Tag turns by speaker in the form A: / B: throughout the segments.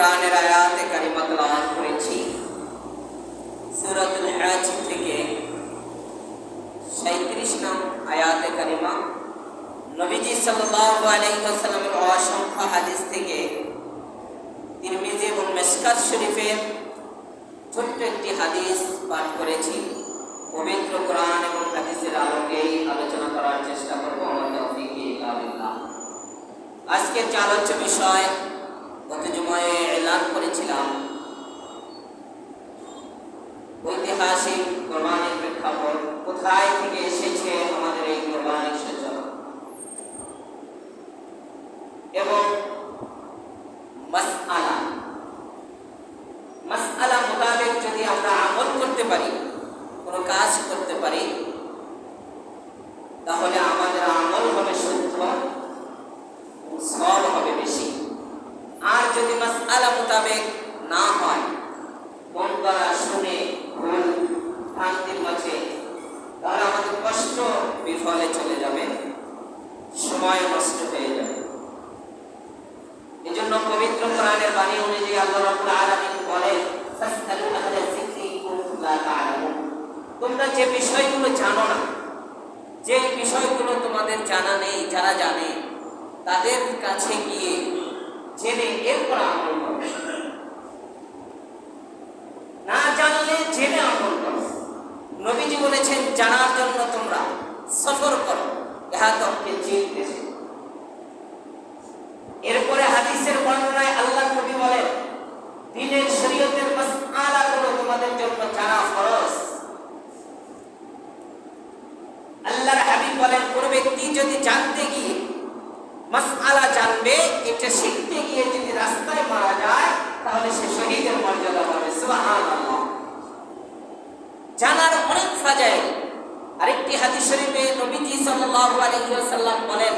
A: কোরআনের আয়াতে কারিমা তেলাওয়াত করেছি সূরাতুল হজ থেকে 37 নং আয়াতে কারিমা নবীজি সাল্লাল্লাহু আলাইহি অসংখ্য হাদিস থেকে তিরমিজি এবং মেশকাত শরীফের ছোট্ট একটি হাদিস পাঠ করেছি পবিত্র কোরআন এবং হাদিসের আলোকেই আলোচনা করার চেষ্টা করব তৌফিকে আজকের যে আলোচ্য বিষয় গত জুমায় এলান করেছিলাম। ঐতিহাসিক কোরবানির প্রেক্ষাপট কোথায় থেকে এসেছে আমাদের এই কোরবানির সূচনা? এবং মাসআলা মাসআলা মোতাবেক যদি আমরা আমল করতে পারি, কোনো কাজ করতে পারি তাহলে আমাদের আমল হবে শুদ্ধ সব হবে বেশি আর যদি মাসআলা মোতাবেক না হয় মন দ্বারা শুনে ভুল ভ্রান্তির মাঝে তাহলে আমাদের কষ্ট বিফলে চলে যাবে সময় নষ্ট হয়ে যাবে এই জন্য পবিত্র কোরআনের বাণী অনুযায়ী আল্লাহ রাব্বুল আলামিন বলেন ফাসআলু আহলা যিকরি কুনতুম লা তা'লামুন তোমরা যে বিষয়গুলো জানো না যে বিষয়গুলো তোমাদের জানা নেই যারা জানে তাদের কাছে গিয়ে জেনে এরপর আমল করো না জানলে জেনে আমল করো নবীজি বলেছেন, জানার জন্য তোমরা সফর করো। ইহা তোমাকে চিনতেছে এরপরে হাদিসের বর্ণনায় আল্লাহ নবী বলেন, দিনের শরীয়তের মাসআলা গুলো তোমাদের জন্য জানা ফরজ। আল্লাহর হাবিব বলেন, কোন ব্যক্তি যদি জানতে গিয়ে মাসআলা জানবে, এটা শিখতে গিয়ে যদি রাস্তায় মারা যায়, তাহলে সে শহীদের মর্যাদা পাবে। সুবহানাল্লাহ। জানার অনেক ফাজাইল আরেকটি হাদিস শরীফে নবীজি সাল্লাল্লাহু আলাইহি বলেন,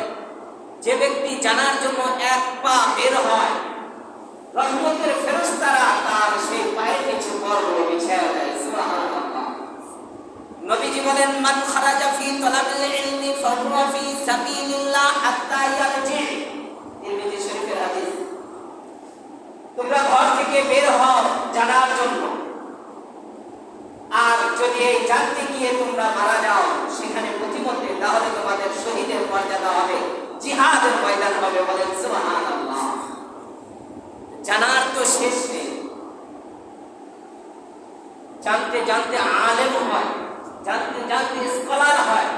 A: যে ব্যক্তি জানার জন্য এক পা বের হয়, রহমতের ফেরেশতারা তার সেই পায়ের নিচে নবীজি বলেন, মান খারাজা ফি তালাবিল ইলমি ফাহুয়া ফি সাবিলিল্লাহ হাত্তা তিরমিজি শরীফের হাদিস তোমরা ঘর থেকে বের হও জানার জন্য আর যদি এই জানতে গিয়ে তোমরা মারা যাও সেখানে প্রতিমধ্যে তাহলে তোমাদের শহীদের মর্যাদা হবে হবে বলেন জানার তো শেষ নেই জানতে জানতে আলেম হয় জানতে জানতে, স্কলার হয়।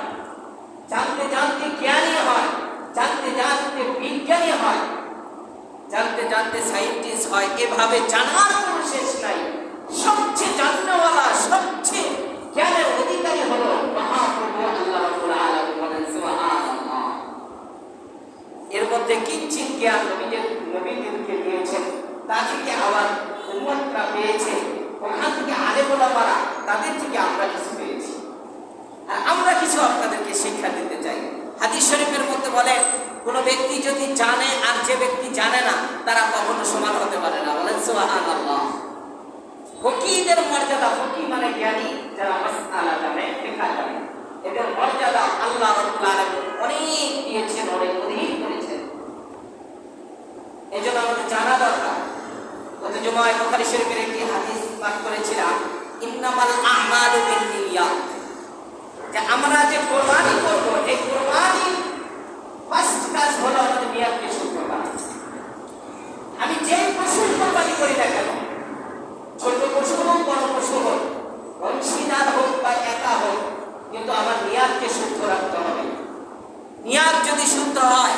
A: জানতে জানতে জ্ঞানী হয়। জানতে জানতে বিজ্ঞানী হয় জানতে জানতে সাইন্টিস্ট হয় এভাবে জানার কোনো শেষ নাই। সবচেয়ে জাননেওয়ালা সবচেয়ে জ্ঞানের অধিকারী হলো মহাপ্রভু আল্লাহ রাব্বুল আলামিন বলেন সুবহানাল্লাহ এর মধ্যে কিঞ্চিত জ্ঞান নবীদের নবীদেরকে দিয়েছেন তা থেকে আবার উম্মতরা পেয়েছে। ওখান থেকে আলেম ওলামারা তাদের থেকে আমরা কিছু পেয়েছি। আর আমরা কিছু আপনাদেরকে শিক্ষা দিতে চাই। হাদিস শরীফের মধ্যে বলেন, কোনো ব্যক্তি যদি জানে আর যে ব্যক্তি জানে না, তারা কখনো সমান হতে পারে না। বলেন, সুবহানাল্লাহ। ফকিদের মর্যাদা ফকি মানে জ্ঞানী, যারা মাসআলা জানে ফিকহ জানে। এদের মর্যাদা আল্লাহ অনেক দিয়েছেন, অনেক এই জন্য আমাদের জানা দরকার। গত জুমায় বুখারী শরীফের একটি হাদিস পাঠ করেছিলাম, ইন্নামাল বিন্নিয়াত। যে আমরা যে কোরবানি করব, এই কোরবানি ফার্স্ট কাজ হলো আমাদের নিয়াতকে শুদ্ধ করা। আমি যে পশুর কোরবানি করি না কেন, ছোট পশু হোক, বড় পশু হোক, অংশীদার হোক বা একা হোক, কিন্তু আমার নিয়াতকে শুদ্ধ রাখতে হবে। নিয়াত যদি শুদ্ধ হয়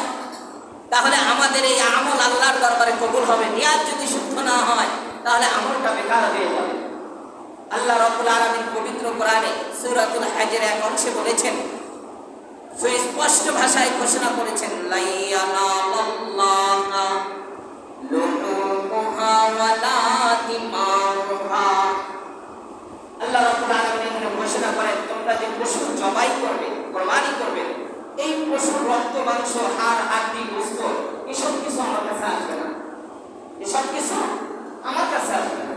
A: তাহলে আমাদের এই আমল আল্লাহর দরবারে কবুল হবে। নিয়াত যদি শুদ্ধ না হয়, তাহলে আমলটা বেকার হয়ে যাবে। আল্লাহ রব্বুল আলামিন পবিত্র কোরআনে সূরাতুল হজের এক অংশে বলেছেন সুস্পষ্ট ভাষায় ঘোষণা করেছেন আল্লাহ রাব্বুল আলামিন ঘোষণা করেন, তোমরা যে পশু জবাই করবে, কোরবানি করবে এই পশুর রক্ত, মাংস, হাড় হাড্ডি গোস্ত এসব কিছু আমার কাছে আসবে না। এসব কিছু আমার কাছে আসবে না।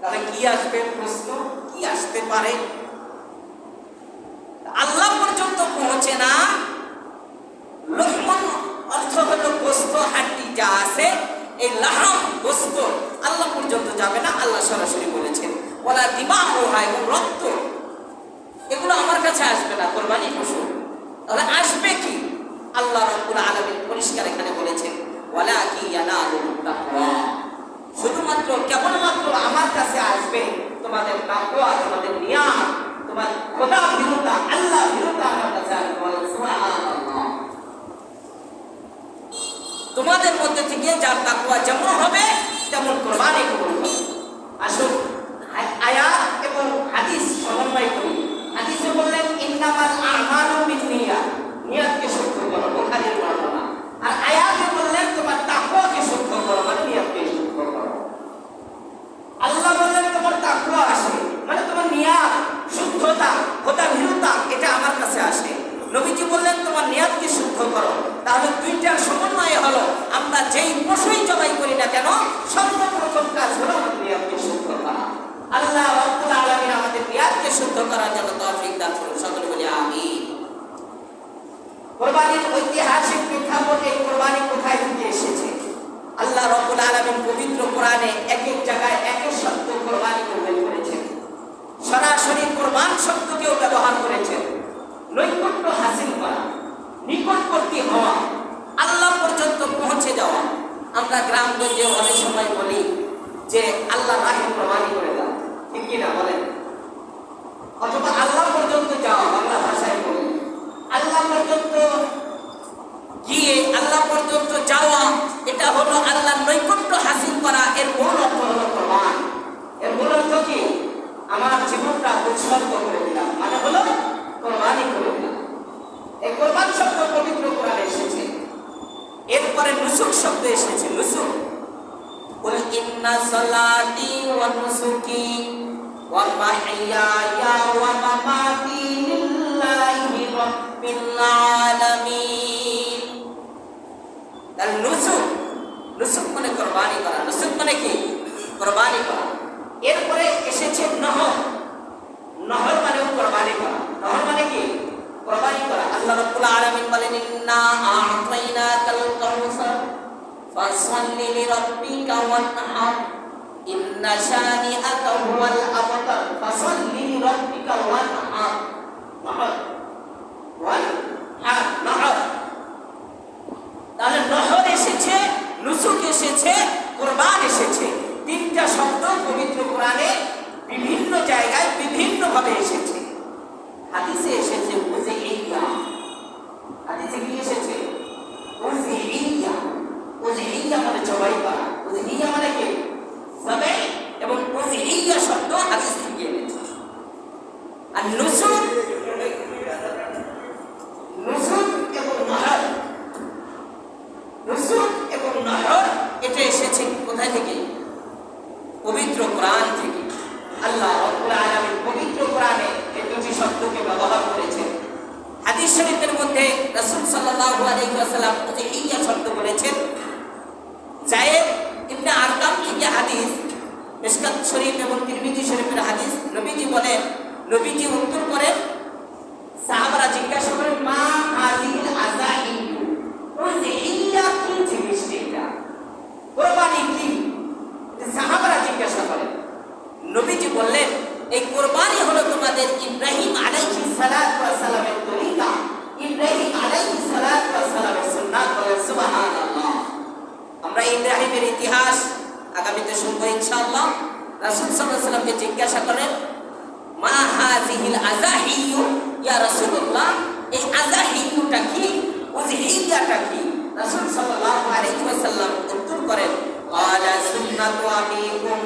A: তাহলে কি আসবে প্রশ্ন? কি আসতে পারে? আল্লাহ পর্যন্ত পৌঁছে না। লক্ষ্মণ অর্থ হল গোস্ত হাড্ডি যা আছে, এই লাহাম গোস্ত আল্লাহ পর্যন্ত যাবে না। আল্লাহ সরাসরি বলেছেন বলা দিমা ও হায় রক্ত তাহলে আসবে কি? আল্লাহ রব্বুল আলামিন পরিষ্কার এখানে বলেছেন ওয়ালা কি শুধুমাত্র, কেবলমাত্র আমার কাছে আসবে তোমাদের তাকওয়া, তোমাদের নিয়াত তোমার খোদা বিরুদ্ধা আল্লাহ বিরুদ্ধা আমার কাছে আসবে। তোমাদের মধ্যে থেকে যার তাকওয়া যেমন হবে, তেমন কোরবানি কবুল হবে। আসুন আয়াত এবং হাদিস সমন্বয় করি। হাদিসে বললেন, ইন্নামাল নিয়তকে শুদ্ধ করো বুখারীর বর্ণনা আর আয়াতে বললেন তোমার তাকুয়াকে শুদ্ধ করো মানে নিয়তকে শুদ্ধ করো। আল্লাহ বললেন, তোমার তাকুয়া আসে মানে তোমার নিয়াত শুদ্ধতা খোদা ভীরুতা এটা আমার কাছে আসে নবীজি বললেন তোমার নিয়াতকে শুদ্ধ করো তাহলে দুইটার সমন্বয়ে হলো আমরা যেই পশুই জবাই করি না কেন সর্বপ্রথম কাজ হলো আমাদের নিয়াতকে শুদ্ধ করা আল্লাহ রব্বুল আলামিন আমাদের নিয়াতকে শুদ্ধ করার জন্য তৌফিক দান করুন সকলে বলি আমিন কোরবানির ঐতিহাসিক প্রেক্ষাপট এই কোরবানি কোথায় থেকে এসেছে? আল্লাহ রব্বুল আলামিন পবিত্র কোরআনে এক এক জায়গায় এক এক শব্দ কোরবানি উল্লেখ করেছেন সরাসরি কোরবান শব্দকেও ব্যবহার করেছেন। নৈকট্য হাসিল করা, নিকটবর্তী হওয়া, আল্লাহ পর্যন্ত পৌঁছে যাওয়া। আমরা গ্রামগঞ্জে অনেক সময় বলি যে, আল্লাহ রাহে কোরবানি করে দাও। ঠিক কিনা বলেন অথবা আল্লাহ পর্যন্ত যাওয়া বাংলা ভাষায় বলি আল্লাহ পর্যন্ত গিয়ে আল্লাহ পর্যন্ত যাওয়া এটা হলো আল্লাহর নৈকট্য হাসিল করা এর মূল অর্থ হলো কোরবান এর মূল অর্থ কি আমার জীবনটা উৎসর্গ করে দিলাম মানে হলো কোরবানি করে দিলাম এই কোরবান শব্দ পবিত্র কোরআনে এসেছে এরপরে নুসুক শব্দ এসেছে নুসুক قل إن صلاتي ونسكي ومحياي ومماتي لله رب العالمين তার নুসুক নুসুক মানে কোরবানি করা নুসুক মানে কি? কোরবানি করা। এরপরে এসেছে নহর। নহর মানেও কোরবানি করা। নহর মানে কি? কোরবানি করা। আল্লাহ রাব্বুল আলামিন বলেন, ইন্না আ'তাইনাকাল কাউসার, ফাসল্লি লিরাব্বিকা ওয়ানহার, ইন্না শানিআকা হুয়াল আবতার, ফাসল্লি লিরাব্বিকা ওয়ানহার। নহর। ওয়ানহার। নহর তাহলে নহর এসেছে নুসুক এসেছে, কোরবান এসেছে। তিনটা শব্দ পবিত্র কোরআনে বিভিন্ন জায়গায় বিভিন্ন ভাবে এসেছে। হাদিসে এসেছে বুঝে ইয়া হাদিসে কি এসেছে? বুঝে ইয়া বুঝে ইয়া মানে জবাই করা বুঝে ইয়া মানে কি? জবাই এবং বুঝে ইয়া শব্দ হাদিস থেকে এনেছে। আর এবং এবং এটা এসেছে কোথায় থেকে? পবিত্র কোরআন থেকে। আল্লাহ রব্বুল পবিত্র কোরআনে এই দুটি শব্দকে ব্যবহার করেছেন। হাদিস শরীফের মধ্যে রাসূল সাল্লাল্লাহু আলাইহি ওয়াসাল্লাম যে ইয়া শব্দ বলেছেন জায়েদ ইবনে আরকাম থেকে হাদিস? মিশকাত শরীফ এবং তিরমিজি শরীফের হাদিস, নবীজি বলেন, নবীজি উত্তর করেন, সাহাবারা জিজ্ঞাসা করেন, মা হাজিল আজাইন ওই যে ইয়া কি জিনিস এটা কোরবানি কি সাহাবারা জিজ্ঞাসা করেন নবীজি বললেন এই কোরবানি হলো তোমাদের ইব্রাহিম আলাইহিস সালাতু ওয়াস সালামের তরিকা ইব্রাহিম আলাইহিস সালাতু ওয়াস সালামের সুন্নাত বলেন সুবহানাল্লাহ আমরা ইব্রাহিমের ইতিহাস আগামীতে শুনব ইনশাআল্লাহ। রাসুল সাল্লাহ সাল্লামকে জিজ্ঞাসা করেন, মা হাজিহিল আজাহিউ ইয়া রাসূলুল্লাহ, এই আজাহিউটা কি? উযহিয়াটা কি? রাসূল সাল্লাল্লাহু আলাইহি ওয়াসাল্লাম উত্তর করেন, ক্বালা সুন্নাতু আবিকুম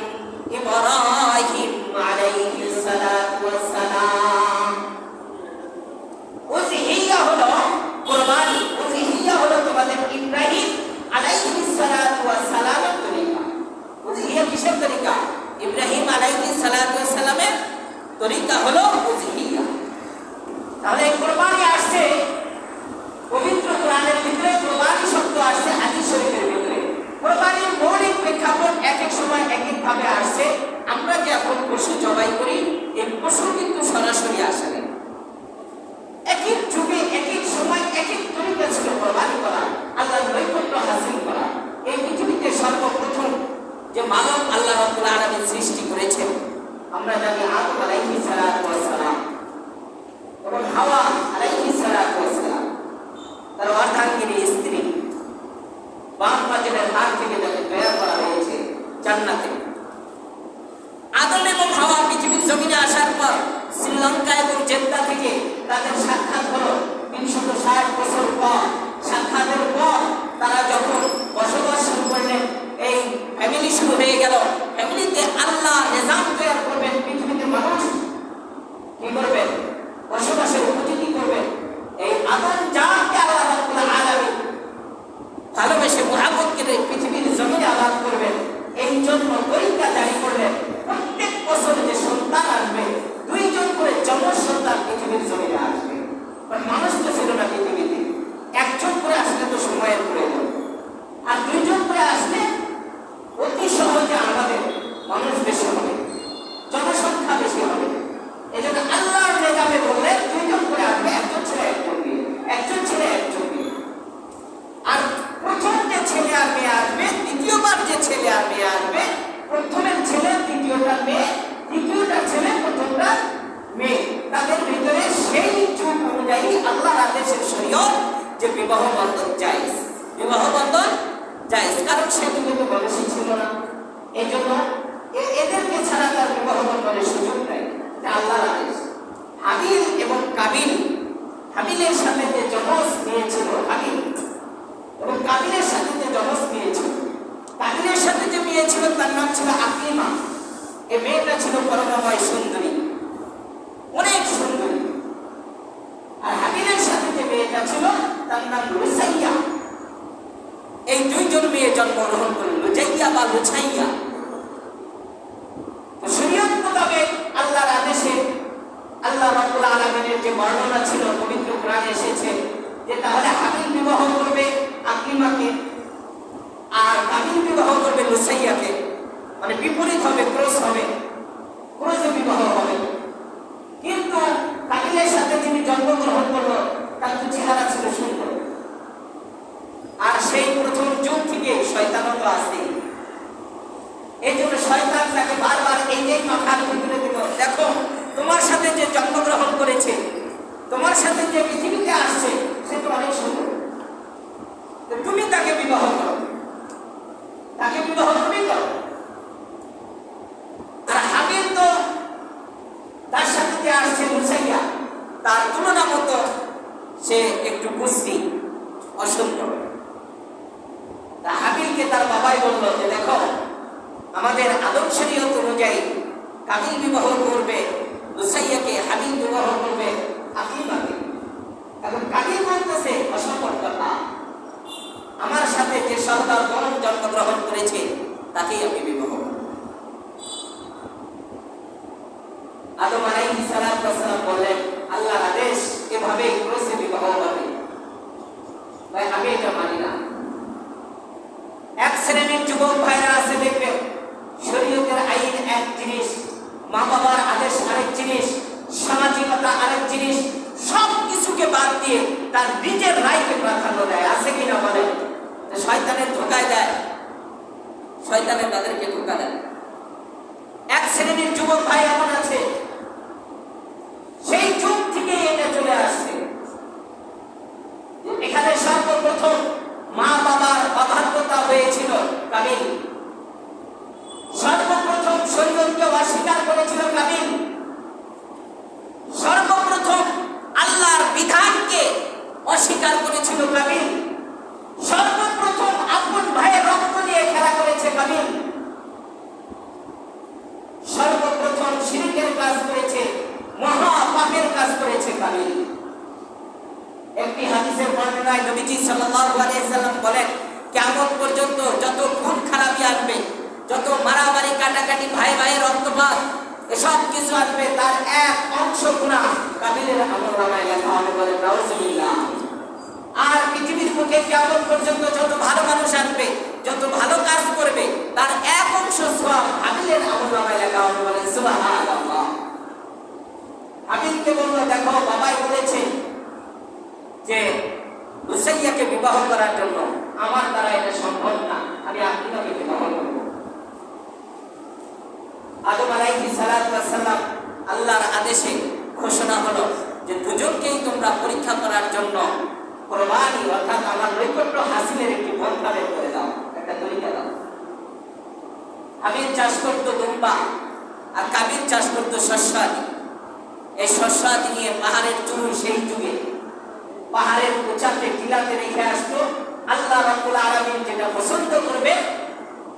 A: i'm Allah'a ısınma. teve filho, gasta, 为什么 সাল্লাহ বলেন কেমন পর্যন্ত যত খুন খারাপি আসবে, যত মারামারি কাটাকাটি, ভাই ভাইয়ের রক্তপাত, এসব কিছু আসবে, তার এক অংশ গুণা কাবিলের আর পৃথিবীর মুখে কেমন পর্যন্ত যত ভালো মানুষ আসবে, যত ভালো কাজ করবে, তার এক অংশ সব হাবিলের আমলামায় এলাকা হবে বলেন বলল, দেখো, বাবাই বলেছে যে রুসাইয়াকে বিবাহ করার জন্য আমার দ্বারা এটা সম্ভব না, আমি আপনাকে বিবাহ করব। আদম আলাইহি সালাম আল্লাহর আদেশে ঘোষণা হলো যে দুজনকেই তোমরা পরীক্ষা করার জন্য কোরবানি অর্থাৎ আমার নৈকট্য হাসিলের একটি পন্থা বের করে দাও, একটা তরিকা দাও। আমি চাষ করতো দুম্বা আর কাবির চাষ করতো শস্য এই শস্য নিয়ে পাহাড়ের চুল সেই যুগে পাহাড়ের উঁচাতে টিলাতে রেখে আসতো আল্লাহ রাব্বুল আলামিন যেটা পছন্দ করবে,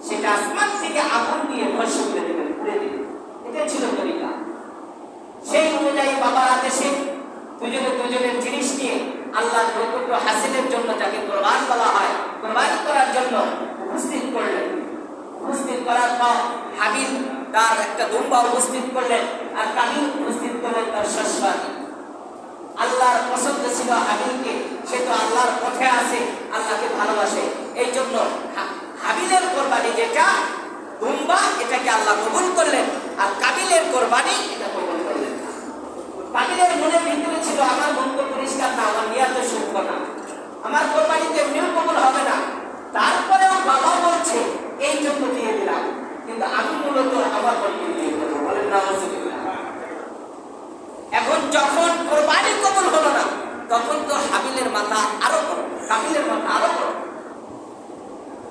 A: সেটা আসমান থেকে আগুন দিয়ে ধ্বংস করে দেবেন পুড়ে দেবেন এটা ছিল তরিকা। সেই অনুযায়ী বাবার আদেশে দুজনে দুজনের জিনিস নিয়ে আল্লাহ নৈকট্য হাসিলের জন্য যাকে কোরবান বলা হয়, কোরবানি করার জন্য উপস্থিত করলেন। উপস্থিত করার পর হাবিল তার একটা দুম্বা উপস্থিত করলেন আর কাবিল উপস্থিত করলেন তার শস্য আদি। আল্লাহর পছন্দ ছিল হাবিলকে সে তো আল্লাহর পথে আছে, আল্লাহকে ভালোবাসে। এই জন্য হাবিলের কোরবানি যেটা দুম্বা এটাকে আল্লাহ কবুল করলেন। আর কাবিলের কোরবানি, এটা কবুল করলেন। কাবিলের মনের ভিতরে ছিল, আমার মন তো পরিষ্কার না, আমার নিয়াত শুদ্ধ না। আমার কোরবানিতে এমনিও কবুল হবে না। তারপরেও বাবা বলছে এই জন্য দিয়ে দিলাম। কিন্তু আমি মূলত আমার মনকে দিয়ে বলেন না যখন কোরবানি কবুল হলো না, তখন তো হাবিলের মাথা আরও বড় কাবিলের মাথা আরও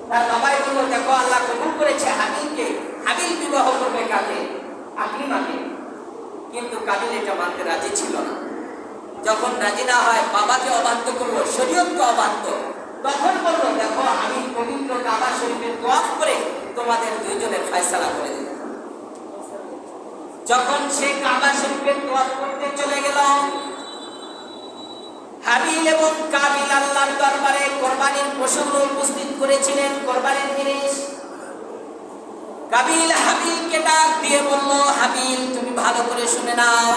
A: তার বাবাই দেখো, আল্লাহ কবুল করেছে হাবিলকে, হাবিল বিবাহ করবে কাকে? কিন্তু কাবিল এটা মানতে রাজি ছিল না। যখন রাজি না হয়, বাবাকে অবাধ্য করল, শরীয়তকে অবাধ্য। তখন বলল, দেখো, আমি পবিত্র কাবা শরীফের দোয়াফ করে তোমাদের দুইজনের ফয়সালা করে দিই যখন সে কাবা শরীফের দোয়াফ করতে চলে গেল, হাবিল এবং কাবিল আল্লাহর দরবারে কোরবানির পশুগুলো উপস্থিত করেছিলেন, কোরবানির জিনিস। কাবিল হাবিলকে ডাক দিয়ে বলল, হাবিল, তুমি ভালো করে শুনে নাও।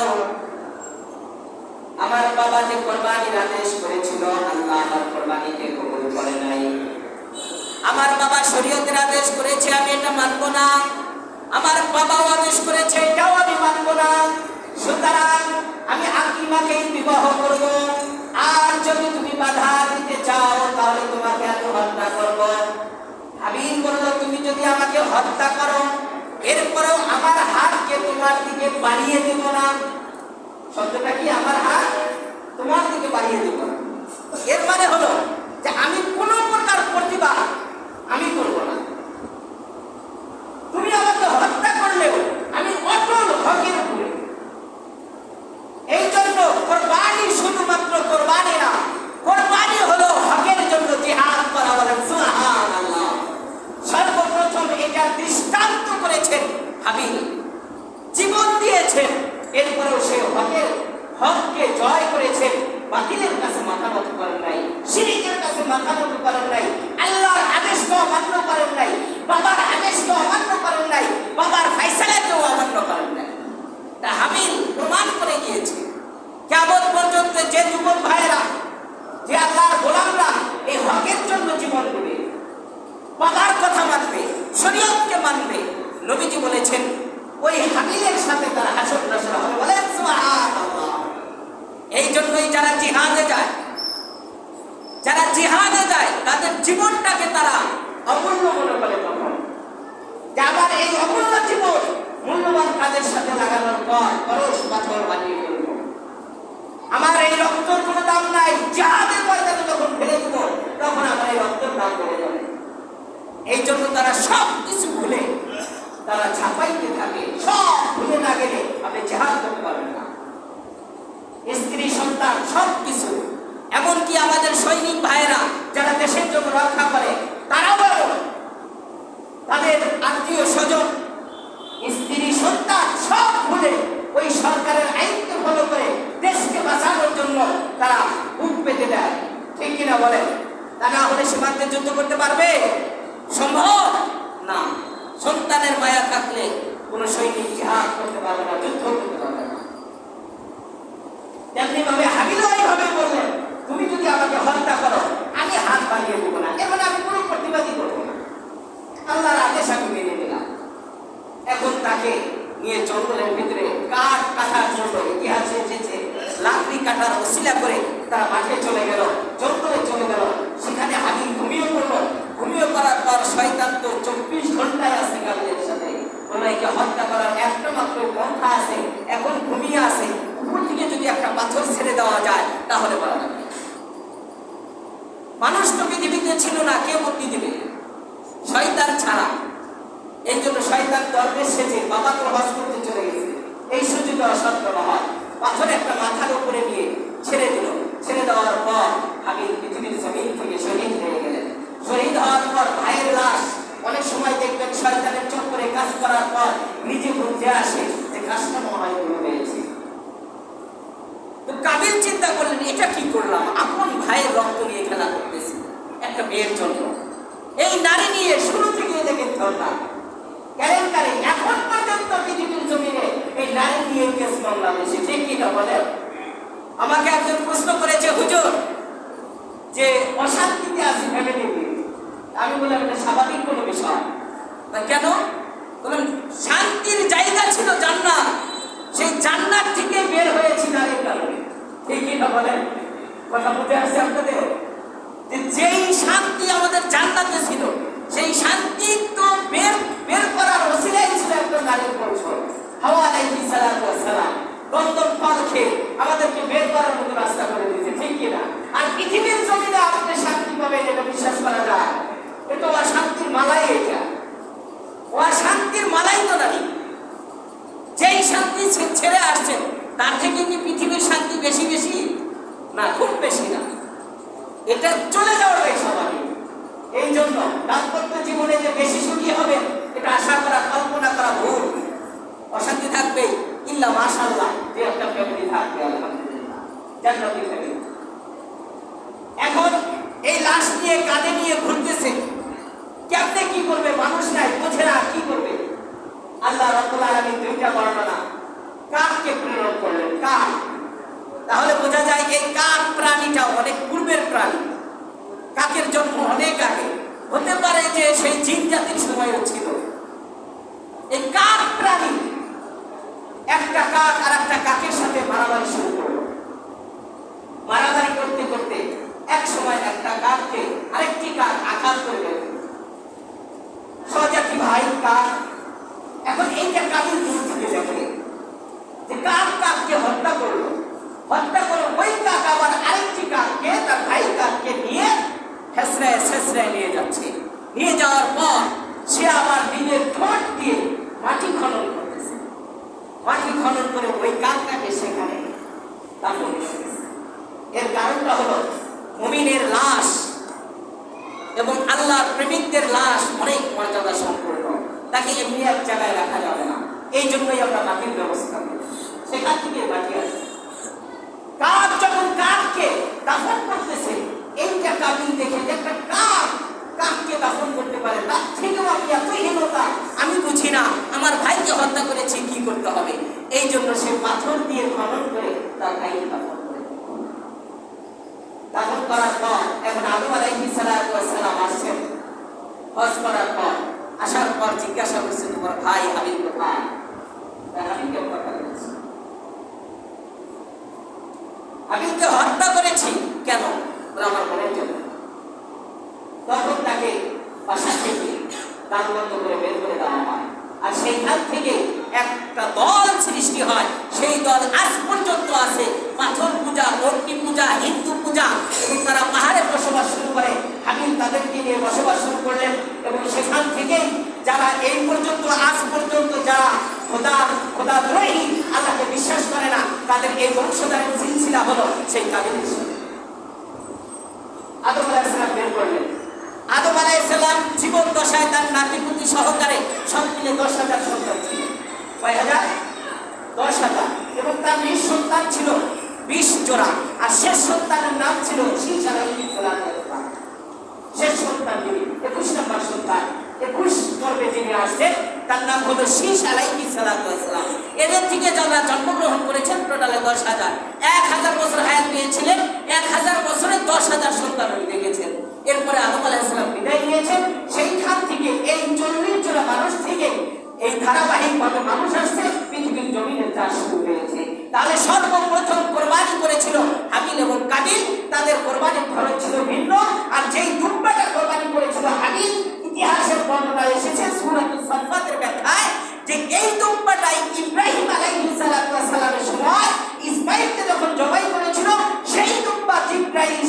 A: আমার বাবা যে কোরবানির আদেশ করেছিল, আল্লাহ আমার কোরবানিকে কবুল করে নাই। আমার বাবা শরীয়তের আদেশ করেছে, আমি এটা মানব না। আমার বাবাও আদেশ করেছে, এটাও আমি মানব না। সুতরাং আমি আকিমাকেই বিবাহ করব। আর যদি তুমি বাধা দিতে চাও, তাহলে তোমাকে আমি হত্যা করব। হাবিল বলল, তুমি যদি আমাকে হত্যা করো, এরপরেও আমার হাতকে তোমার দিকে বাড়িয়ে দেব না। শব্দটা কি? আমার হাত তোমার দিকে বাড়িয়ে দেব না এর মানে হলো যে আমি কোনো প্রকার প্রতিবাদ আমি করব না তুমি আমাকে হত্যা করলেও আমি অটল হকের উপরে এই জন্য কোরবানি শুধুমাত্র কোরবানি না কোরবানি হলো হকের জন্য জিহাদ করা বলেন সুবহানাল্লাহ সর্বপ্রথম এটা দৃষ্টান্ত করেছেন হাবিল জীবন দিয়েছেন এরপরেও সে হকের হককে জয় করেছেন বাতিলের কাছে মাথা নত করেন নাই শিরিকের কাছে মাথা নত করেন নাই আল্লাহর আদেশকে অমান্য করেন নাই বাবার আদেশকে অমান্য করেন নাই বাবার ফাইসালাকেও অমান্য করেন নাই তা হামিল প্রমাণ করে গিয়েছে কেমন পর্যন্ত যে যুবক ভাইয়েরা যে আল্লাহর গোলামরা এই হকের জন্য জীবন দেবে বাবার কথা মানবে শরীয়তকে মানবে নবীজি বলেছেন, ওই হাবিলের সাথে তারা হাসর নাসর হবে বলেন এই জন্যই যারা জিহাদে যায়, যারা জিহাদে যায়, তাদের জীবনটাকে তারা অমূল্য মনে করে তখন। যে আমার এই অমূল্য জীবন মূল্যবান কাজের সাথে লাগানোর পর পরশ পাথর বানিয়ে আমার এই রক্তর কোনো দাম নাই জাহাজের ময়দানে যখন ফেলে দেবো, তখন আমার এই রক্তের দাম বেড়ে যাবে। এই জন্য তারা সব কিছু ভুলে তারা ছাপাইতে থাকে। সব ভুলে না গেলে আপনি জাহাজ করতে পারবেন না। স্ত্রী, সন্তান সব কিছু এমনকি আমাদের সৈনিক ভাইয়েরা, যারা দেশের জন্য রক্ষা করে, তারাও তাদের আত্মীয় স্বজন, স্ত্রী, সন্তান সব ভুলে ওই সরকারের আইনকে ফলো করে দেশকে বাঁচানোর জন্য তারা বুক পেতে দেয় ঠিক কিনা বলে তা না হলে সীমান্তে যুদ্ধ করতে পারবে সম্ভব না সন্তানের মায়া থাকলে কোন সৈনিক জিহাদ করতে পারবে না যুদ্ধ করতে পারবে না তেমনি ভাবে হাবিলও এইভাবে বললেন তুমি যদি আমাকে হত্যা করো আমি হাত বাড়িয়ে দেবো না এর মানে আমি কোনো প্রতিবাদই করব না আল্লাহর আদেশ আমি মেনে নিলাম এখন তাকে নিয়ে জঙ্গলের ভিতরে কাঠ কাটার জন্য ইতিহাসে এসেছে লাকড়ি কাটার ওসিলা করে তারা মাঠে চলে গেল জঙ্গলে চলে গেল সেখানে হাবিল ঘুমিয়ে পড়ল ঘুমিয়ে পড়ার পর শয়তান তো চব্বিশ ঘন্টায় আছে কাবিলের সাথে ওনাকে হত্যা করার একটা মাত্র পন্থা আছে এখন ঘুমিয়ে আছে উপর থেকে যদি একটা পাথর ছেড়ে দেওয়া যায় তাহলে বলা যাবে মানুষ তো পৃথিবীতে ছিল না কে মুক্তি দিবে শয়তান ছাড়া এই জন্য শয়তান দরবেশ সেজে বাবা তো হজ করতে চলে গেছে এই সুযোগে অসত্য হয় পাথর একটা মাথার উপরে নিয়ে ছেড়ে দিল ছেড়ে দেওয়ার পর হাবিল পৃথিবীর জমিন থেকে শহীদ হয়ে গেলেন হওয়ার পর ভাইয়ের লাশ, অনেক সময় দেখবেন শয়তানের চক্করে কাজ করার পর নিজে আসে যে কাজটা মনে হয় হয়েছে। তো কাবিল চিন্তা করলেন, এটা কি করলাম? আপন ভাইয়ের রক্ত নিয়ে খেলা করতেছি, একটা মেয়ের জন্য। এই নারী নিয়ে শুরু থেকে দেখেন এখন পর্যন্ত পৃথিবীর জমিনে এই নারী নিয়ে কেস বাংলাদেশে ঠিক কি না বলেন? আমাকে একজন প্রশ্ন করেছে, হুজুর, যে অশান্তিতে আছে ফ্যামিলি আমি বললাম, এটা স্বাভাবিক কোনো বিষয়। কেন? বললাম, শান্তির জায়গা ছিল জান্নাত। সেই জান্নাত থেকে বের হয়েছি নারীর কারণে। ঠিকই না বলেন? কথা বুঝে আসছে আপনাদের? যেই শান্তি আমাদের জান্নাতে ছিল, সেই শান্তি তো বের বের করার ওসিলাই ছিল একটা নারীর কৌশল হাওয়া আলাইহি সালাতু ওয়াসসালাম গন্ধম ফল খেয়ে আমাদেরকে বের করার মতো রাস্তা করে দিয়েছে, ঠিক কি না? আর পৃথিবীর জমিনে আপনি শান্তি পাবেন এটা বিশ্বাস করা যায়। এটা অশান্তির মালাই এটা। অশান্তির মালাই তো নারী যেই শান্তি ছেড়ে আসছেন তার থেকে কি পৃথিবীর শান্তি বেশি বেশি? না, খুব বেশি না। এটা চলে যাওয়াটাই এই জন্য দাম্পত্য জীবনে যে বেশি সুখী হবে, এটা আশা করা, কল্পনা করা ভুল। অশান্তি থাকবে, ইল্লা মাশাআল্লাহ, যে একটা ফ্যামিলি থাকবে, আলহামদুলিল্লাহ। এখন এই লাশ নিয়ে, কাঁধে নিয়ে ঘুরতেছে কেমনে কি করবে? মানুষ নাই, বোঝে না কি করবে? আল্লাহ রাব্বুল দুইটা বর্ণনা কাককে প্রেরণ করলেন? কাক তাহলে বোঝা যায় এই কাক প্রাণীটা অনেক পূর্বের প্রাণী। কাকের জন্ম অনেক আগে। হতে পারে যে সেই জিন জাতির সময়ও ছিল। এই কাক প্রাণী? একটা কাক আর একটা কাকের সাথে মারামারি শুরু করল। মারামারি করতে করতে এক সময় একটা কাককে আরেকটি কাক আঘাত করে সহজাতি ভাই, কাক। এখন এইটা কাকের দূর থেকে দেখে যে কাক কাককে হত্যা করল, হত্যা করে ওই কাক আবার আরেকটি কাককে, তার ভাই কাককে নিয়ে হেসড়ায় শেষরায় নিয়ে যাচ্ছে। নিয়ে যাওয়ার পর সে আবার নিজের ঠোঁট দিয়ে মাটি খনন করতেছে। মাটি খনন করে ওই কাকটাকে সেখানে দাফন এর কারণটা হলো মুমিনের লাশ আল্লাহর প্রেমিকদের লাশ অনেক মর্যাদা সম্পূর্ণ। তাকে এমনি এক জায়গায় রাখা যাবে না। এই জন্যই আমরা মাটির ব্যবস্থা করি। সেখান থেকে মাটি আসে। কাক যখন কাককে দাফন করতেছে, এইটা কাবিল দেখে যে একটা কাক কাককে দাফন করতে পারে, তার থেকেও আমি এত হীনতা, আমি বুঝি না, আমার ভাইকে হত্যা করেছি, কি করতে হবে? এই জন্য সে পাথর দিয়ে খনন করে তার ভাইকে দাফন দাফন করার পর এখন আলু আলাইহি সালাম আসছেন। হজ করার পর, আসার পর জিজ্ঞাসা করছে তোমার ভাই আমি কোথায় তাই হাবিলকে হত্যা করেছে হাবিলকে হত্যা করেছি কেন বলে আমার মনের জন্য তখন তাকে বাসা থেকে কান বন্ধ করে বের করে দেওয়া হয় আর সেইখান থেকে একটা দল সৃষ্টি হয় সেই দল আজ পর্যন্ত আছে পাথর পূজা অগ্নি পূজা হিন্দু পূজা এবং তারা পাহাড়ে বসবাস শুরু করে হাবিল তাদেরকে নিয়ে বসবাস শুরু করলেন এবং সেখান থেকে যারা এই পর্যন্ত আজ পর্যন্ত যারা খোদা খোদা দ্রোহী আল্লাহকে বিশ্বাস করে না তাদের এই বংশধারের সিলসিলা হলো আদম আলাইসালাম বের জীবন দশায় তার নাতিপুতি সহকারে সব মিলে দশ হাজার সন্তান ছিল। কয় হাজার? দশ হাজার। এবং তার নিজ সন্তান ছিল বিশ জোড়া। আর শেষ সন্তানের নাম ছিল শীষ সন্তান যিনি একুশ নম্বর সন্তান। একুশ গর্ভে যিনি আসছেন তার নাম হলো শীষ আলাইহি সালাম। এদের থেকে যারা জন্মগ্রহণ করেছেন, টোটালে দশ হাজার। এক হাজার বছর হায়াত পেয়েছিলেন, এক হাজার বছরে দশ হাজার সন্তান দেখেছেন। এরপরে আদম আলাইসালাম বিদায় নিয়েছেন। সেইখান থেকে এই চল্লিশ জোড়া মানুষ থেকে এই ধারাবাহিক ভাবে মানুষ আসছে, পৃথিবীর জমিনে চাষ শুরু হয়েছে। তাহলে সর্বপ্রথম কোরবানি করেছিল হাবিল এবং কাবিল। তাদের কোরবানির ধরন ছিল ভিন্ন। আর যেই দুব্বাটা কোরবানি করেছিল হাবিল ইতিহাসের বর্ণনা এসেছে, সুরাতুল সাফাতের ব্যাখ্যায় যে এই ইব্রাহিম সময় যখন জবাই করেছিল, সেই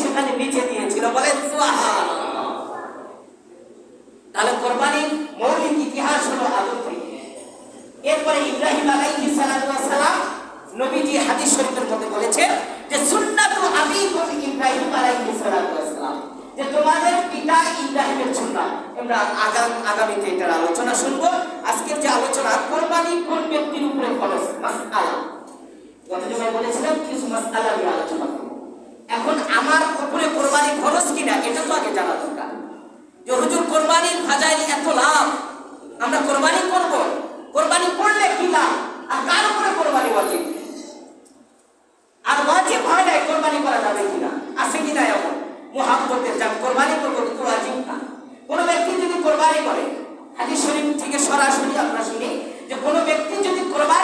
A: সেখানে নিচে দিয়েছিল সুবহানাল্লাহ। তাহলে মৌলিক ইতিহাস হলো এরপরে ইব্রাহিম আলাইহিস সালাম নবীজি হাদিস শরীফের মধ্যে বলেছেন যে সুন্নাতু আবিকুম ইব্রাহিম আলাইহিস সালাম, যে তোমাদের পিতা ইব্রাহিমের সুন্নাত। আমরা আগাম, আগামীতে এটার আলোচনা শুনব। আজকের যে আলোচনা, কোরবানি কোন ব্যক্তির উপরে খরচ গত জমায় বলেছিলাম, কিছু আলোচনা এখন আমার উপরে কোরবানি খরচ কিনা, এটা তো আগে জানা দরকার। যে হুজুর কোরবানির এত লাভ, আমরা কোরবানি করব। কোরবানি করলে কি লাভ? আর কার উপরে কোরবানি ওয়াজিব? আর ওয়াজিব হয় নাই কোরবানি করা যাবে কিনা? আছে কিনা এমন? মুহাব্বতের যা কোরবানি করব, কিন্তু ওয়াজিব না। কোনো ব্যক্তি যদি কোরবানি করে, হাদিস শরীফ থেকে সরাসরি আমরা শুনি যে কোনো ব্যক্তি যদি কোরবানি